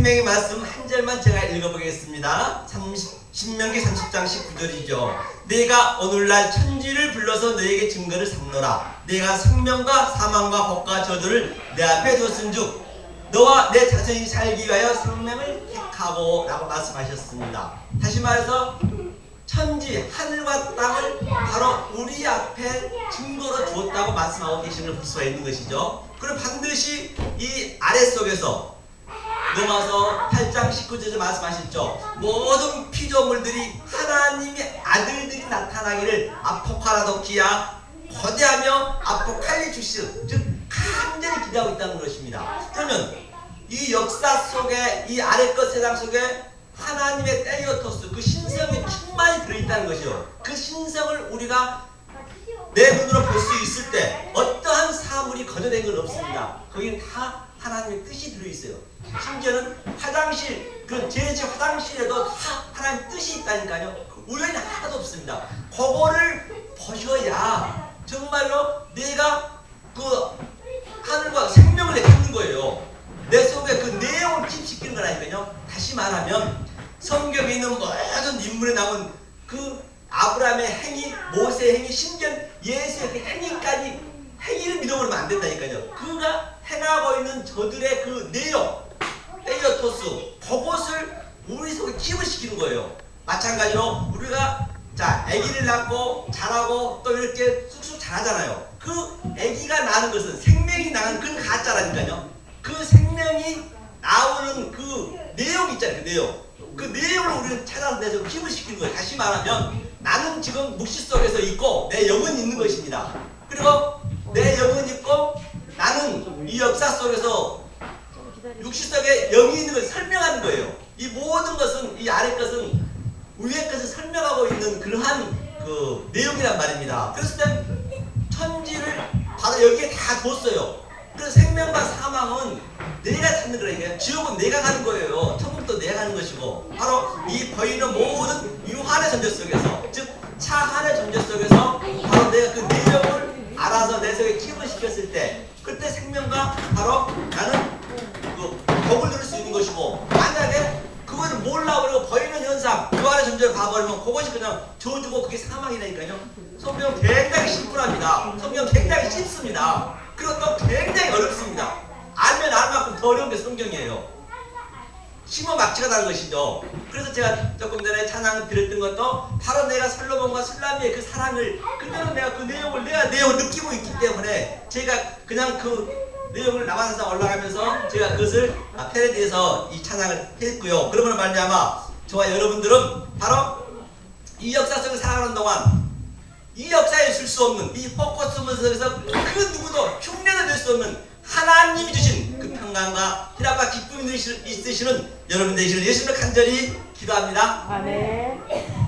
생명의 말씀 한 절만 제가 읽어보겠습니다. 30, 신명기 30장 19절이죠. 내가 오늘날 천지를 불러서 너에게 증거를 삼노라. 내가 생명과 사망과 복과 저주를 내 앞에 뒀은즉 너와 내 자손이 살기 위하여 생명을 택하고 라고 말씀하셨습니다. 다시 말해서 천지 하늘과 땅을 바로 우리 앞에 증거로 주었다고 말씀하고 걸볼 수가 있는 것이죠. 그럼 반드시 이 아래 속에서 로마서 8장 19절에 말씀하셨죠. 모든 피조물들이 하나님의 아들들이 나타나기를 아포카라도키야 거대하며 아포칼리주스 즉 간절히 기대하고 있다는 것입니다. 그러면 이 역사 속에 이 아래 것 세상 속에 하나님의 텔리오토스 그 신성이 충만히 들어있다는 것이요. 그 신성을 우리가 내 눈으로 볼 수 있을 때 어떠한 사물이 거저된 건 없습니다. 거기는 다 하나님의 뜻이 들어있어요. 심지어는 화장실, 그 제집 화장실에도 다 하나님 뜻이 있다니까요. 우연이 하나도 없습니다. 그거를 보셔야 정말로 내가 그 하늘과 생명을 갖는 거예요. 내 속에 그 내용을 침시키는 거라니까요. 다시 말하면 성경에 있는 모든 인물에 나온 그 아브라함의 행위, 모세의 행위, 심지어 예수의 그 행위까지 행위를 믿어버리면 안 된다니까요. 그가 행하고 있는 저들의 그 내용, 텔리오토스, 그것을 우리 속에 기부시키는 거예요. 마찬가지로 우리가 자 아기를 낳고 자라고 또 이렇게 쑥쑥 자라잖아요. 그 아기가 나는 것은 생명이 나는 그건 가짜라니까요. 그 생명이 나오는 그 내용 있잖아요. 그 내용. 그 내용을 우리는 찾아내서 기부시키는 거예요. 다시 말하면 나는 지금 묵시 속에서 있고 내 영은 있는 것입니다. 그리고 내 영은 있고 나는 이 역사 속에서 육시 속에 영이 있는 걸 설명하는 거예요. 이 모든 것은 이 아래 것은 위에 것을 설명하고 있는 그러한 그 내용이란 말입니다. 그랬을 때 천지를 바로 여기에 다 뒀어요. 그래서 생명과 사망은 내가 찾는 거라니까요. 지옥은 내가 가는 거예요. 천국도 내가 가는 것이고. 바로 이 보이는 모든 유한의 존재 속에서 즉 차한의 존재 속에서 바로 내가 그 내용을 알아서 내 속에 기본시켰을 때 그때 생명과 바로 나는 그 복을 누릴 수 있는 것이고 만약에 그거를 몰라 버리고 보이는 현상 그 안에 존재를 봐버리면 그것이 그냥 저주고 그게 사망이라니까요. 성경 굉장히 심플합니다. 성경 굉장히 쉽습니다. 그리고 또 굉장히 어렵습니다 어려운 게 성경이에요 심어 막지가 나는 것이죠. 그래서 제가 조금 전에 찬양 드렸던 것도 바로 내가 솔로몬과 술라미의 그 사랑을 그대로 내가 그 내용을 내가 내용을 느끼고 있기 때문에 제가 그냥 그 내용을 남아서 올라가면서 제가 그것을 아, 패러디해서 이 찬양을 했고요. 그러면 말미암아 저와 여러분들은 바로 이 역사 속에 살아가는 동안 이 역사에 줄 수 없는 이 포커스 속에서 그 누구도 흉내도 낼수 없는 하나님이 주신 그 평강과 희락과 기쁨이 있으시는 여러분 되시를 예수님을 간절히 기도합니다. 아멘.